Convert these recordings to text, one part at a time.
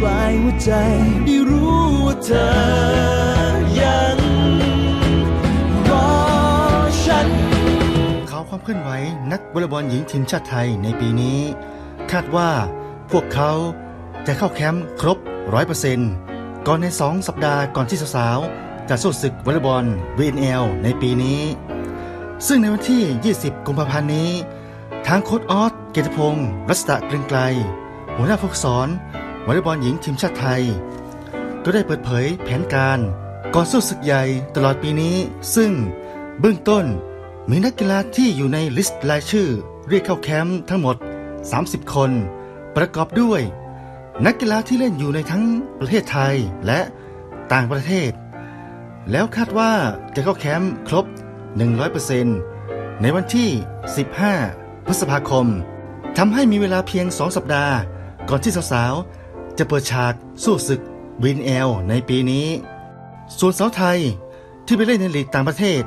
ปลายหัวใจได้รู้ว่าเธอยังรอฉันข่าวความเคลื่อนไหวนักวอลเลย์บอลหญิงทีมชาติไทยในปีนี้ คาดว่าพวกเขาจะเข้าแคมป์ครบ 100%ก่อนใน 2 สัปดาห์ก่อนที่สาวๆจะสู้ศึกวอลเลย์บอล VNL ในปีนี้ ซึ่งในวันที่ 20 กุมภาพันธ์นี้ ทางโค้ชออสเกียรติพงศ์รัศดะเกรงไกล หัวหน้าผู้ฝึกสอน วอลเลย์บอลหญิงทีมชาติไทย ก็ได้เปิดเผยแผนการก่อนสู้ศึกใหญ่ตลอดปีนี้ ซึ่งเบื้องต้นมีนักกีฬาที่อยู่ในลิสต์รายชื่อ เรียกเข้าแคมป์ทั้งหมด 30 คน ประกอบด้วย นักกีฬาที่เล่นอยู่ในทั้งประเทศไทยและต่างประเทศ แล้วคาดว่าจะเข้าแคมป์ครบ 100%ในวันที่ 15 พฤษภาคมทำให้มีเวลาเพียง 2 สัปดาห์ ก่อนที่สาวๆ จะเปิดฉากสู้ศึกวินเอลในปีนี้ ส่วนสาวไทยที่ไปเล่นในลีกต่างประเทศ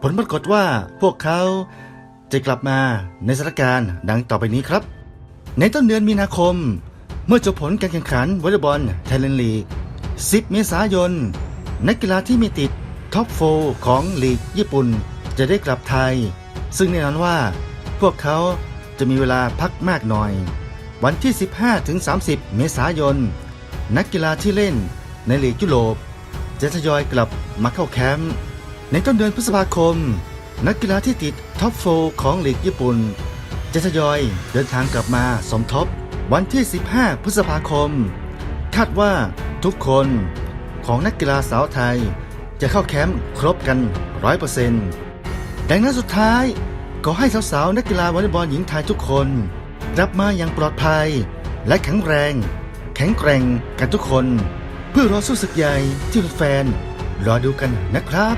ผลปรากฏว่าพวกเขาจะกลับมาในสถานการณ์ดังต่อไปนี้ครับ ในต้นเดือนมีนาคม เมื่อจบผลการแข่งขันวอลเลย์บอลไทยแลนด์ลีก 10 เมษายน นักกีฬาที่มีติดท็อปโฟของลีกญี่ปุ่นจะได้กลับไทย ซึ่งแน่นอนว่าพวกเขาจะมีเวลาพักมากหน่อย วันที่ 15-30 เมษายน นักกีฬาที่เล่นในลีกยุโรปจะทยอยกลับมาเข้าแคมป์ในต้นเดือนพฤษภาคม นักกีฬาที่ติดท็อปโฟของลีกญี่ปุ่น จะทยอยเดินทางกลับมาสมทบวันที่ 15 พฤษภาคม คาดว่าทุกคนของนักกีฬาสาวไทยจะเข้าแคมป์ครบกัน 100%ดังนั้นสุดท้ายก็ให้สาวๆนักกีฬาวอลเลย์บอลหญิงไทยทุกคน ลับมาอย่างปลอดภัย และแข็งแรง แข็งแกร่งกันทุกคน เพื่อรอสู้ศึกใหญ่ที่แฟนรอดูกันนะครับ